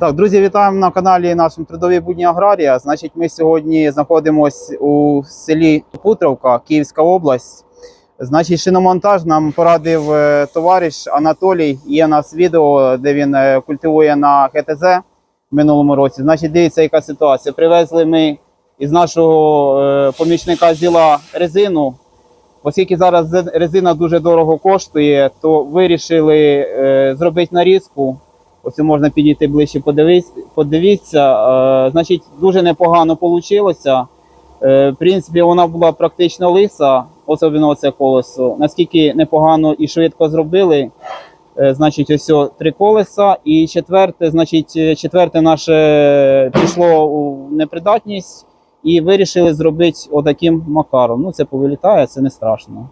Так, друзі, вітаємо на каналі нашому трудові будні Аграрія. Значить, ми сьогодні знаходимося у селі Путровка, Київська область. Значить, шиномонтаж нам порадив е, товариш Анатолій. Є у нас відео, де він е, культивує на ГТЗ в минулому році. Значить, дивіться, яка ситуація. Привезли ми із нашого е, помічника зіла резину. Оскільки зараз резина дуже дорого коштує, то вирішили зробити нарізку. Ось можна підійти ближче, подивись, подивіться. Е, значить, дуже непогано вийшло. Е, в принципі, вона була практично лиса, особливо це колесо. Наскільки непогано і швидко зробили. Е, значить, ось три колеса. І четверте, значить, четверте наше пішло у непридатність і вирішили зробити отаким макаром. Ну, це повилітає, це не страшно.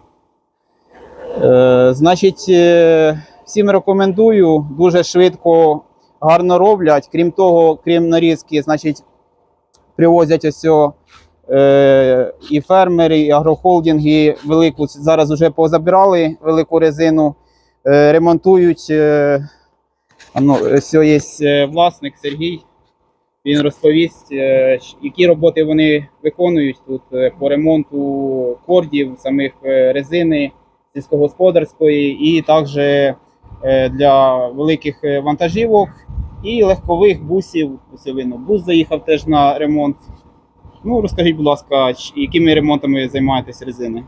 Значить, всім рекомендую, дуже швидко, гарно роблять. Крім того, крім нарізки, значить, привозять ось е, і фермери, і агрохолдинги велику. Зараз вже позабирали велику резину, е, ремонтують. Е, ну, ось є е, власник Сергій. Він розповість, е, які роботи вони виконують тут е, по ремонту кордів, самих резини сільськогосподарської, і також для великих е, вантажівок і легкових бусів. Ось видно, бус заїхав теж на ремонт. Ну, розкажіть, будь ласка, якими ремонтами займаєтесь резини?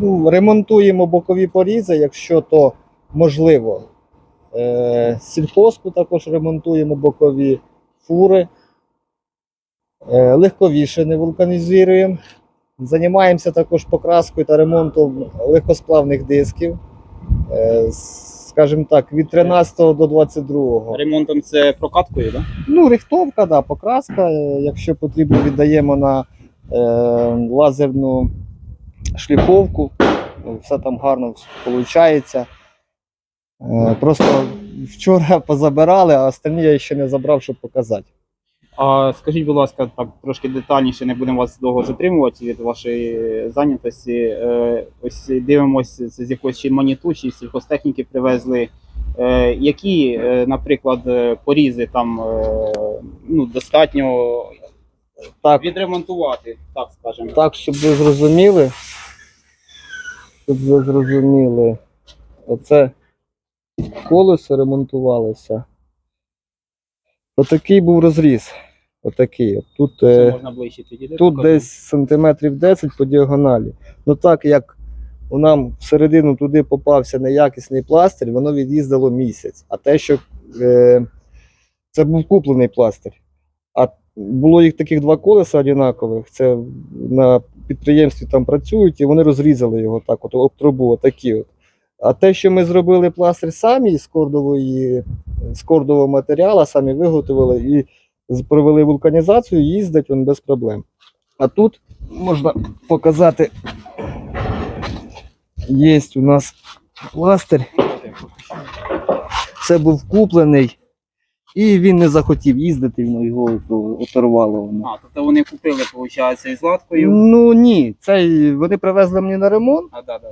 Ну, ремонтуємо бокові порізи, якщо то можливо. Е, сільхозку також ремонтуємо бокові фури. Е, легкові шини вулканізуємо. Займаємося також покраскою та ремонтом легкосплавних дисків. Е, скажімо так, від 13 до 22. Ремонтом це прокаткою, так? Ну, рихтовка, да, покраска. Е, Якщо потрібно, віддаємо на е, лазерну шліфовку. Все там гарно виходить. Е, просто вчора позабирали, а останні я ще не забрав, щоб показати. А скажіть, будь ласка, так трошки детальніше, не будемо вас довго затримувати від вашої зайнятості. Е, ось дивимося, це з якоїсь чи маніту, чи сільхозтехніки привезли. Е, які, е, наприклад, порізи там ну, достатньо Так, відремонтувати, так скажемо. так, щоб ви зрозуміли. Щоб ви зрозуміли. Оце колесо ремонтувалося. Отакий був розріз. Отакий. Тут, Це е, можна ближче підійти. Тут десь сантиметрів 10 по діагоналі. Ну так як нам всередину туди попався неякісний пластир, воно від'їздило місяць. А те, що е, це був куплений пластир. А було їх таких два колеса однакових. Це на підприємстві там працюють, і вони розрізали його так, от об трубу, отакі от. А те, що ми зробили пластир самі з кордової, з кордового матеріалу, самі виготовили і провели вулканізацію, їздить він без проблем. А тут можна показати, є у нас пластир. Це був куплений, і він не захотів їздити, його оторвало. Воно. А, тобто вони купили, виходить, із латкою. Ну ні, це вони привезли мені на ремонт, А, да, да.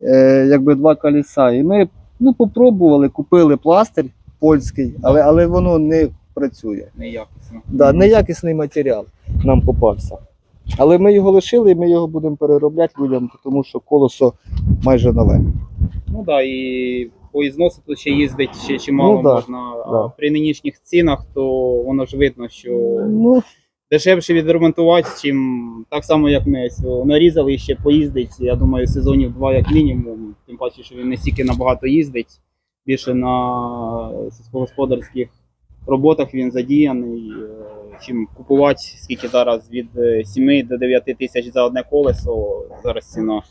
е, якби два колеса. І ми ну, попробували, купили пластир польський, але, але воно не працює. Неякісно. Да, неякісний матеріал нам попався. Але ми його лишили і ми його будемо переробляти людям, тому що колесо майже нове. Ну так, да, і по ізносу тут ще їздить ще чимало Ну да, можна. А при нинішніх цінах, то воно ж видно, що Ну, дешевше відремонтувати, чим так само, як ми ось нарізали і ще поїздить. Я думаю, сезонів два як мінімум. Тим паче, що він не стільки набагато їздить, більше на сільськогосподарських роботах він задіяний. е, Чим купувати, скільки зараз від е, 7 до 9 тисяч за одне колесо, зараз ціна.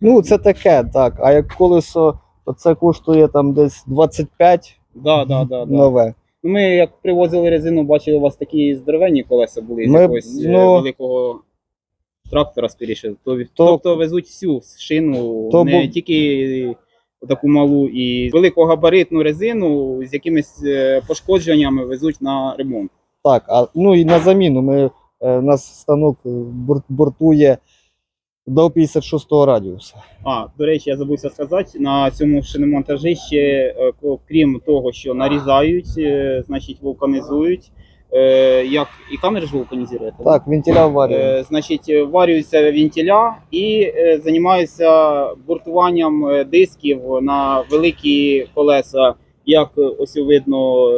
ну це таке, так. А як колесо оце коштує там десь 25 Да, да, да, да. нове. Ну, Ми як привозили резину, бачили, у вас такі здоровенні колеса були з Ми- якогось е, ну, великого трактора скоріше. То, То- тобто везуть всю шину, То не бу- тільки таку малу і великогабаритну резину з якимись е, пошкодженнями везуть на ремонт. Так, а ну і на заміну ми, е, у нас станок е, бор- бортує до 56 радіуса. А, до речі, я забувся сказати, на цьому шиномонтажі ще, крім того, що нарізають, значить вулканізують. Е, Як і камери ж вулканізуєте? Так, вентиля варює. Е, Значить, е, варюються вентиля і е, займаються буртуванням е, дисків на великі колеса, як ось видно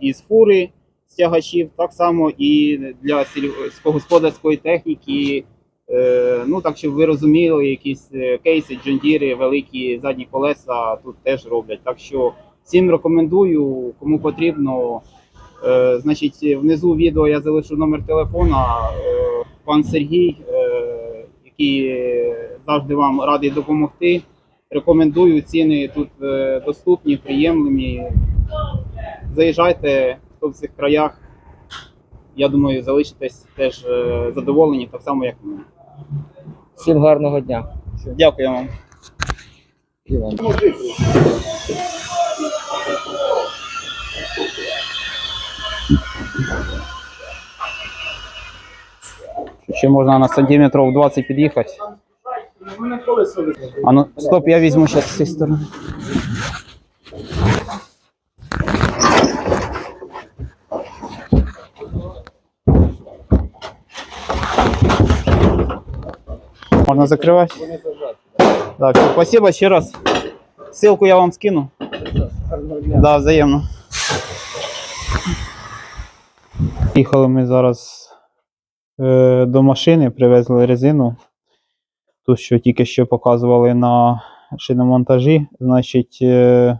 із фури стягачів, так само і для сільськогосподарської техніки. Ну так щоб ви розуміли, якісь кейси, джондіри, великі задні колеса тут теж роблять. Так що всім рекомендую, кому потрібно. Е, Значить, внизу відео я залишу номер телефона. Е, Пан Сергій, е, який завжди вам радий допомогти. Рекомендую ціни тут е, доступні, приємні. Заїжджайте, хто в цих краях. Я думаю, залишитесь теж е, задоволені, так само, як ми. Всім гарного дня. Дякую вам. І вам. Ще можна на сантиметрів 20 під'їхати. А ну, стоп, я візьму зараз з цієї сторони. Можна закривати? Так, все, спасибо ще раз. Ссылку я вам скину. Да, взаємно. Їхали ми зараз е, до машини, привезли резину. Ту, що тільки що показували на шиномонтажі. Значить, е,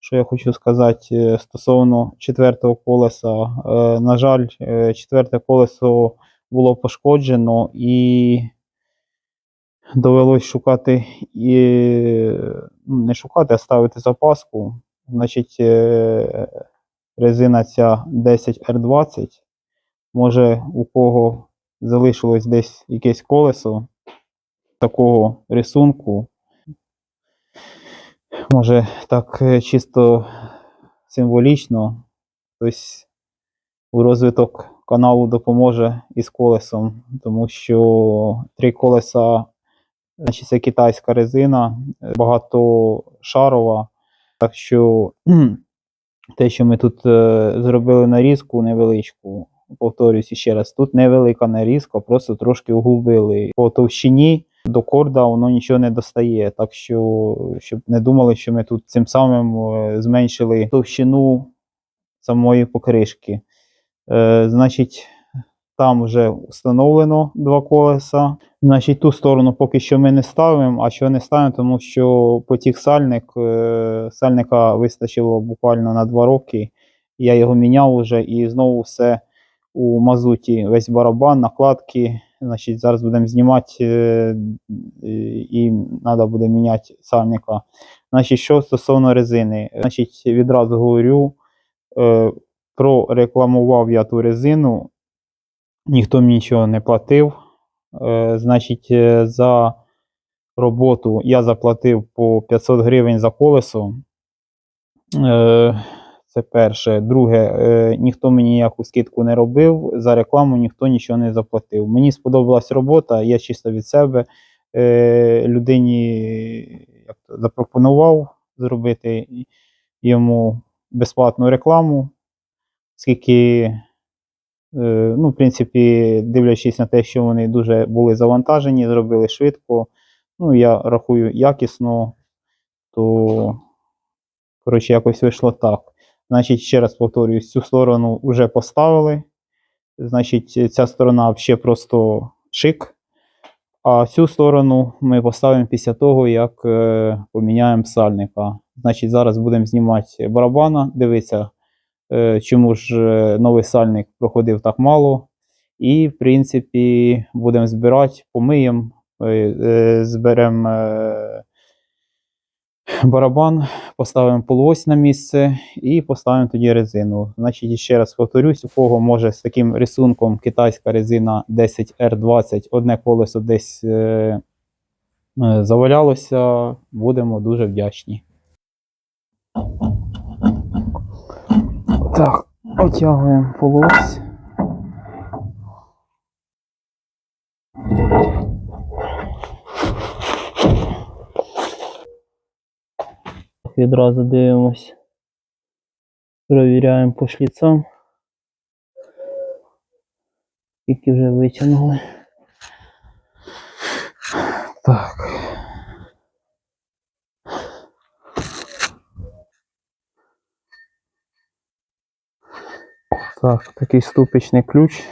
що я хочу сказати е, стосовно четвертого колеса. Е, на жаль, е, четверте колесо було пошкоджено і довелось шукати і ну, не шукати, а ставити запаску. Значить, е, резина ця 10R20. Може, у кого залишилось десь якесь колесо такого рисунку. Може, так е, чисто символічно, хтось у розвиток каналу допоможе із колесом, тому що три колеса, значить, це китайська резина, е, багатошарова. Так що те, що ми тут е, зробили нарізку невеличку, повторюсь ще раз, тут невелика нарізка, просто трошки углубили по товщині. До корда воно нічого не достає. Так що, щоб не думали, що ми тут цим самим е, зменшили товщину самої покришки. Е, значить, там вже встановлено два колеса. Значить, ту сторону поки що ми не ставимо. А що не ставимо, тому що потік сальник, е, сальника вистачило буквально на два роки. Я його міняв уже і знову все у мазуті. Весь барабан, накладки. Значить, зараз будемо знімати е, і треба буде міняти сальника. Значить, що стосовно резини, значить, відразу говорю, е, прорекламував я ту резину, ніхто мені нічого не платив. Е, значить, е, за роботу я заплатив по 500 гривень за колесо. Е, це перше. Друге, ніхто мені ніяку скидку не робив, за рекламу ніхто нічого не заплатив. Мені сподобалась робота, я чисто від себе людині запропонував зробити йому безплатну рекламу, оскільки, е, ну, в принципі, дивлячись на те, що вони дуже були завантажені, зробили швидко. Ну, я рахую якісно, то коротше, якось вийшло так. Значить, ще раз повторюю, цю сторону вже поставили. Значить, ця сторона ще просто шик. А цю сторону ми поставимо після того, як е, поміняємо сальника. Значить, зараз будемо знімати барабана, дивитися, е, чому ж е, новий сальник проходив так мало. І, в принципі, будемо збирати, помиємо, е, е, зберемо е, барабан, поставимо полуось на місце і поставимо тоді резину. Значить, ще раз повторюсь, у кого може з таким рисунком китайська резина 10R20, одне колесо десь е, е, завалялося, будемо дуже вдячні. Так, отягуємо полось. Відразу дивимось, провіряємо по шліцам, які вже витягнули. Так. Так, такий ступичний ключ.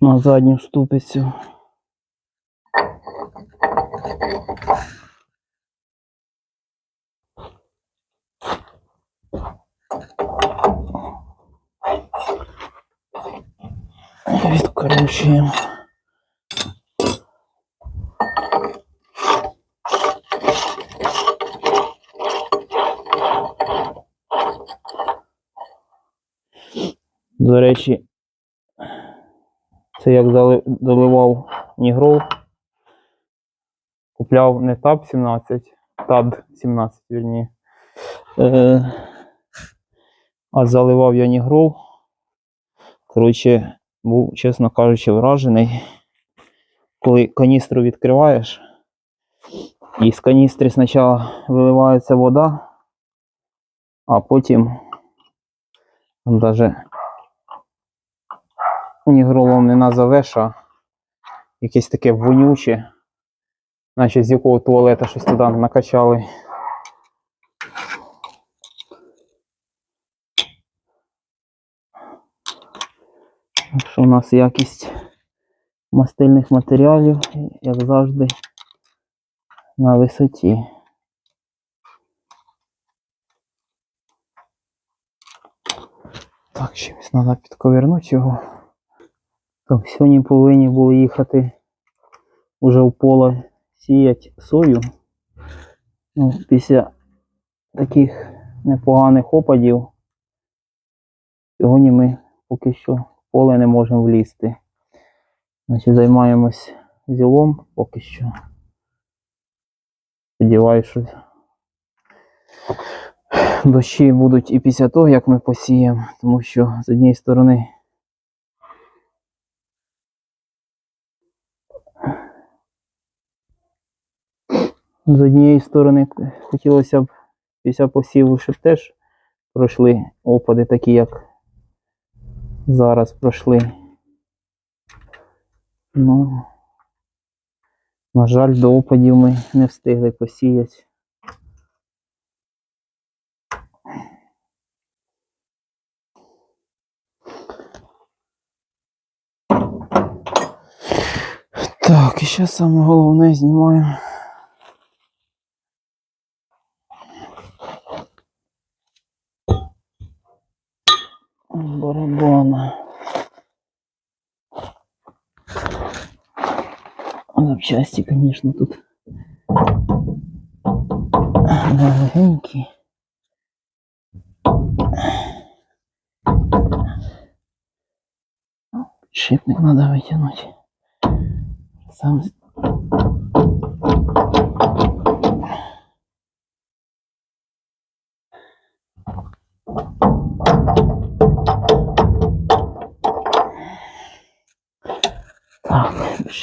На задню ступицю. Відкручуємо. До речі, це як заливав Нігрол. Купляв не ТАБ 17, ТАД 17, вірні. Е, а заливав я Нігрол. Коротше, був, чесно кажучи, вражений. Коли каністру відкриваєш, і з каністри спочатку виливається вода, а потім навіть нігролом не назовеш, а якесь таке вонюче, наче з якого туалета щось туди накачали. Що у нас якість мастильних матеріалів, як завжди, на висоті. Так, чимось треба підковернути його. Так, сьогодні повинні були їхати уже в поле сіяти сою. Ну, після таких непоганих опадів. Сьогодні ми поки що в поле не можемо влізти. Значить, займаємось зілом поки що. Сподіваюсь, що дощі будуть і після того, як ми посіємо, тому що з однієї сторони з однієї сторони хотілося б після посіву, щоб теж пройшли опади такі, як зараз пройшли. Ну, на жаль, до опадів ми не встигли посіяти. Так, і ще саме головне знімаємо. Барабана. Запчасті, звісно, тут легенькі. Шипник треба витягнути. Сам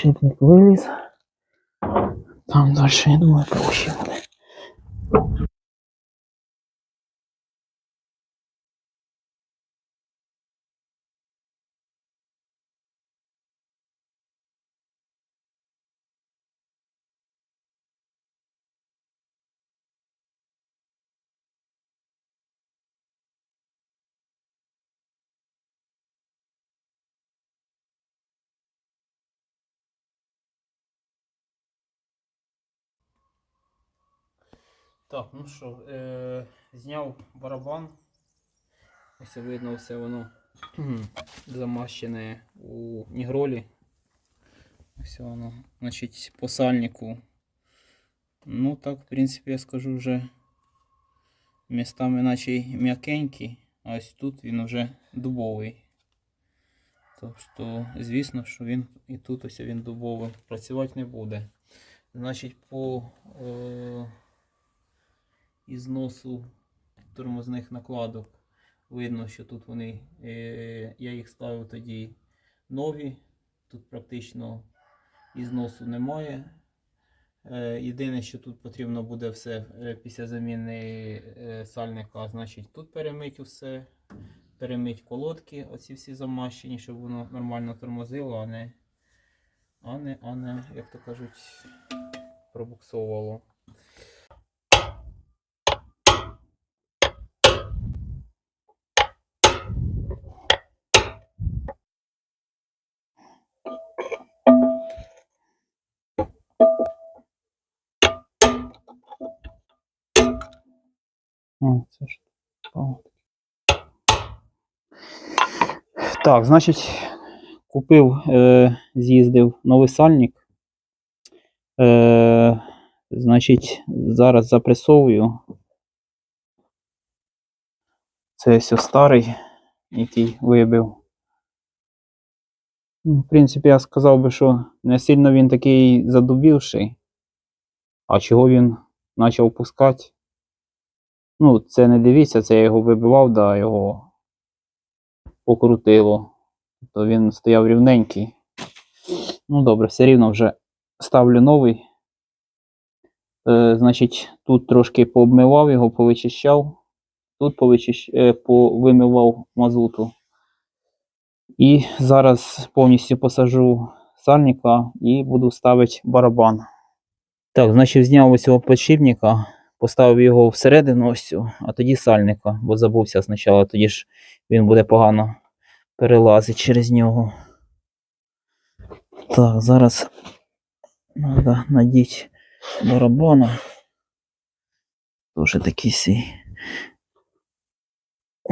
шипник виліз. Там далі, я думаю, проще буде. Так, ну що, е, зняв барабан. Ось видно все воно замащене у нігролі. Ось воно, значить, по сальнику. Ну так, в принципі, я скажу вже містами наче й м'якенький, а ось тут він вже дубовий. Тобто, звісно, що він і тут ось він дубовий. Працювати не буде. Значить, по е, ізносу тормозних накладок видно, що тут вони, е, я їх ставив тоді нові. Тут практично ізносу немає. Е, Єдине, що тут потрібно буде все е, після заміни сальника, значить тут перемить усе, перемить колодки, оці всі замащені, щоб воно нормально тормозило, а не, а не, а не як то кажуть, пробуксовувало. Це ж. Так, значить, купив, е, з'їздив новий сальник. Е, значить, зараз запресовую. Це все старий, який вибив. Ну, В принципі, я сказав би, що не сильно він такий задубівший. А чого він почав пускати? Ну, це не дивіться, це я його вибивав, да, його покрутило. То він стояв рівненький. Ну, добре, все рівно вже ставлю новий. Е, значить, тут трошки пообмивав його, повичищав. Тут повичищ... е, повимивав мазуту. І зараз повністю посажу сальника і буду ставити барабан. Так, значить, зняв ось цього підшипника, поставив його всередину ось а тоді сальника, бо забувся спочатку, тоді ж він буде погано перелазити через нього. Так, зараз треба надіти барабана. Дуже такий свій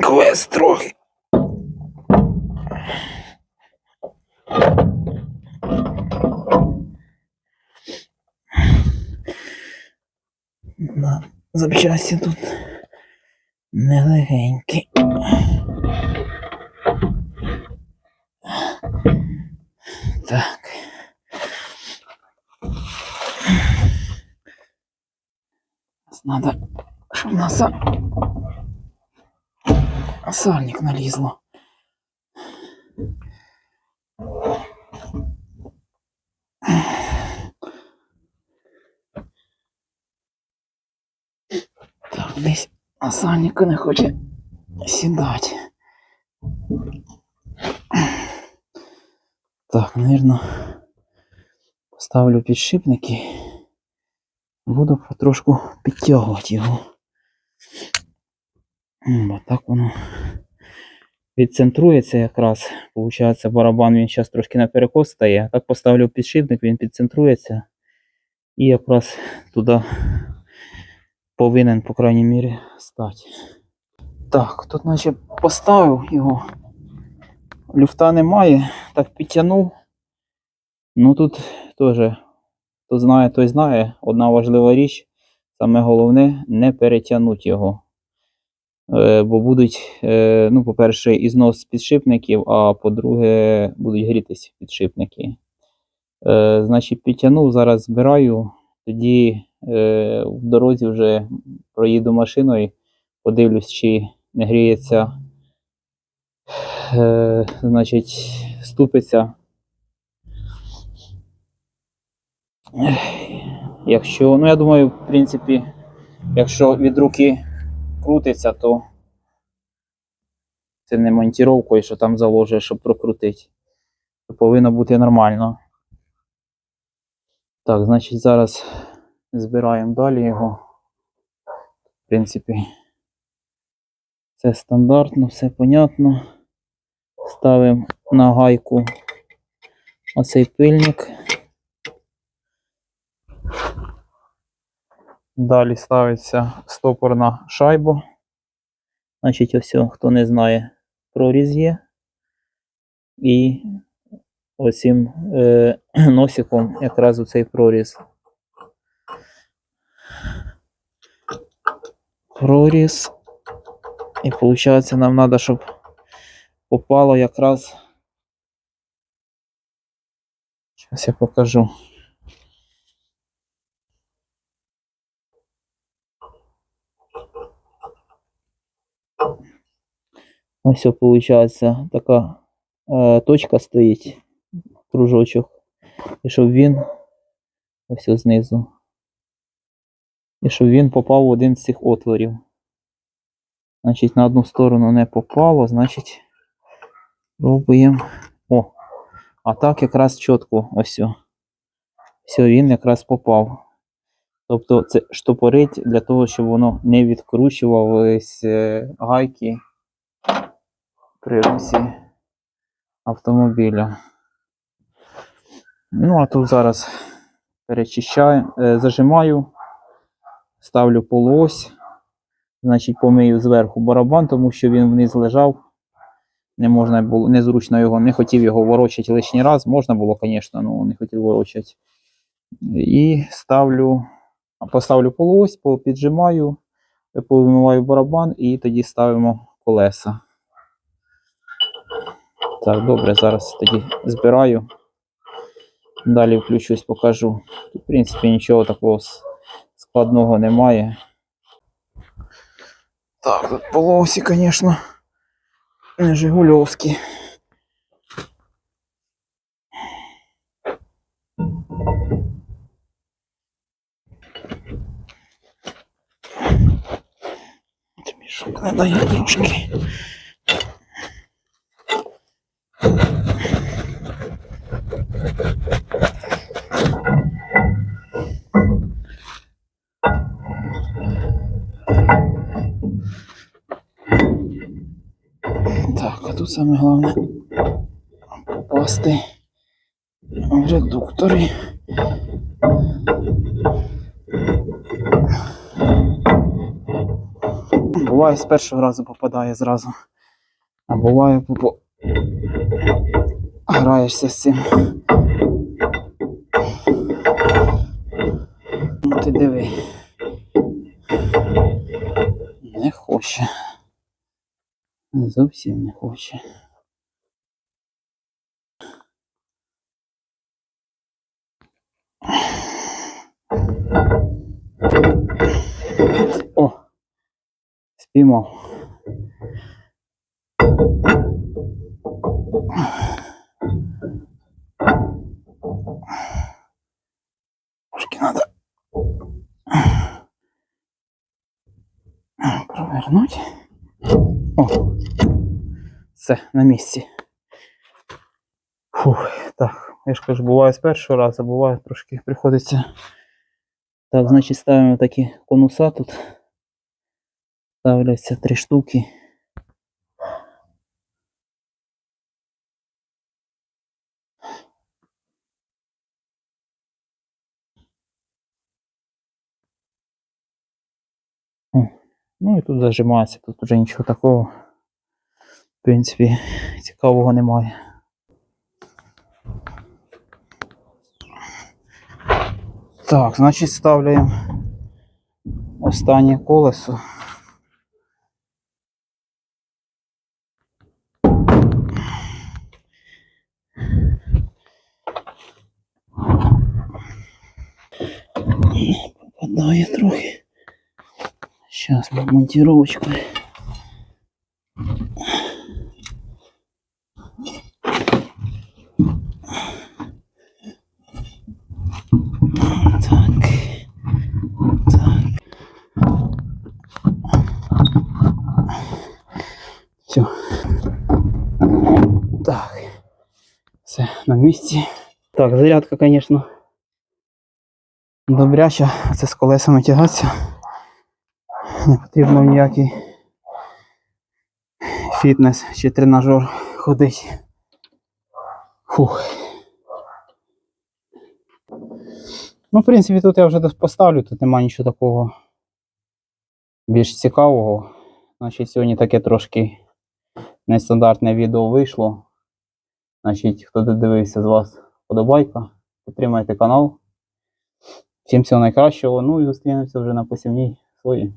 квест трохи. запчасті тут нелегенькі. Так. Надо, щоб на са... сальник налізло. Десь на не хоче сідати. Так, наверное, поставлю підшипники. Буду потрошку підтягувати його. Бо так воно відцентрується якраз. Получається, барабан він зараз трошки наперекос стає. Так поставлю підшипник, він підцентрується. І якраз туди повинен, по крайній мірі, стати. Так, тут наче поставив його. Люфта немає, так підтягнув. Ну тут теж, хто знає, той знає. Одна важлива річ. Саме головне не перетягнути його. Е, бо будуть, е, ну, по-перше, ізнос підшипників, а по-друге, будуть грітись підшипники. Е, значить, підтягнув, зараз збираю, тоді в дорозі вже проїду машиною, подивлюсь, чи не гріється е, значить, ступиця. Ех, Якщо, ну я думаю, в принципі, якщо від руки крутиться, то це не монтіровкою, що там заложує, щоб прокрутити. То повинно бути нормально. Так, значить, зараз збираємо далі його. В принципі, це стандартно, все понятно. Ставимо на гайку оцей пильник. Далі ставиться стопорна шайба. Значить, ось, хто не знає, проріз є. І оцим е, носиком якраз у цей проріз. Проріз. І виходить, нам треба, щоб попало якраз. Зараз я покажу. Ось, виходить, така е, точка стоїть, кружочок. І щоб він ось знизу І щоб він попав в один з цих отворів. Значить, на одну сторону не попало, значить, пробуємо. О, а так якраз чітко ось. Все, він якраз попав. Тобто це штопорить для того, щоб воно не відкручувались е, гайки при русі автомобіля. Ну, а тут зараз перечищаю, е, зажимаю, ставлю полуось, значить помию зверху барабан, тому що він вниз лежав. Не можна було, незручно його, не хотів його ворочати лишній раз. Можна було, звісно, але не хотів ворочати. І ставлю, поставлю полуось, піджимаю, повимиваю барабан і тоді ставимо колеса. Так, добре, зараз тоді збираю. Далі включусь, покажу. Тут, в принципі, нічого такого складного немає. Так, тут полосі, звісно, не Жигульовські. Мішок не дає трошки. Тут саме головне попасти в редуктори. Буває з першого разу попадає зразу. А буває попо... граєшся з цим. Ну ти диви. Не хоче. Зовсім не хоче. О! Спіймав. Трошки надо провернуть. Все, на місці. Фух, так, я ж кажу, буває з першого разу, буває трошки приходиться. Так, значить, ставимо такі конуса тут. Ставляться три штуки. Ну і тут зажимається, тут вже нічого такого. В принципі, цікавого немає. Так, значить ставляємо останнє колесо. Попадає трохи. Сейчас монтировочку. Так. Все. Так. Все на місці. Так, зарядка, звісно. Добряча, це з колесами тягатися. Не потрібно ніякий фітнес чи тренажер ходить. Фух. Ну, в принципі, тут я вже поставлю, тут немає нічого такого більш цікавого. Значить, сьогодні таке трошки нестандартне відео вийшло. Значить, хто додивився з вас, подобайка, підтримайте канал. Всім всього найкращого. Ну і зустрінемося вже на посівній свої.